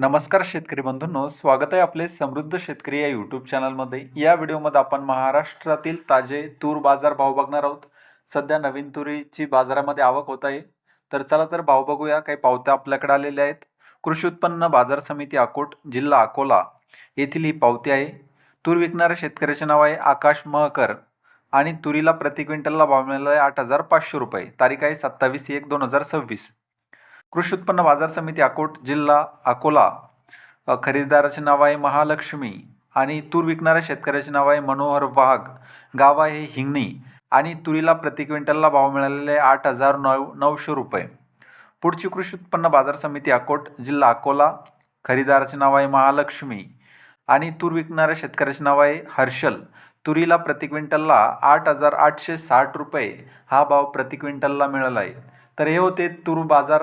नमस्कार शेतकरी बंधूंनो स्वागत आहे आपले समृद्ध शेतकरी या यूट्यूब चॅनलमध्ये या व्हिडिओमध्ये आपण महाराष्ट्रातील ताजे तूर बाजार भाव बघणार आहोत. सध्या नवीन तुरीची बाजारामध्ये आवक होत आहे. तर चला तर भाव बघूया. काही पावत्या आपल्याकडे आलेल्या आहेत. कृषी उत्पन्न बाजार समिती अकोट जिल्हा अकोला येथील ही पावती आहे. तूर विकणाऱ्या शेतकऱ्याचे नाव आहे आकाश महकर आणि तुरीला प्रति क्विंटलला भाव मिळाला आहे आठ हजार पाचशे रुपये. तारीख आहे सत्तावीस एक दोन हजार सव्वीस. कृषी उत्पन्न बाजार समिती अकोट जिल्हा अकोला खरेदीदाराचे नाव आहे महालक्ष्मी आणि तूर विकणाऱ्या शेतकऱ्याचे नाव आहे मनोहर वाघ. गाव आहे हिंगणी आणि तुरीला प्रति क्विंटलला भाव मिळालेले आठ हजार नऊ नऊशे रुपये. पुढची कृषी उत्पन्न बाजार समिती अकोट जिल्हा अकोला खरेदीदाराचे नाव आहे महालक्ष्मी आणि तूर विकणाऱ्या शेतकऱ्याचे नाव आहे हर्षल. तुरीला प्रति क्विंटलला आठ हजार आठशे साठ रुपये हा भाव प्रति क्विंटलला मिळाला आहे. तर हे होते तूर बाजार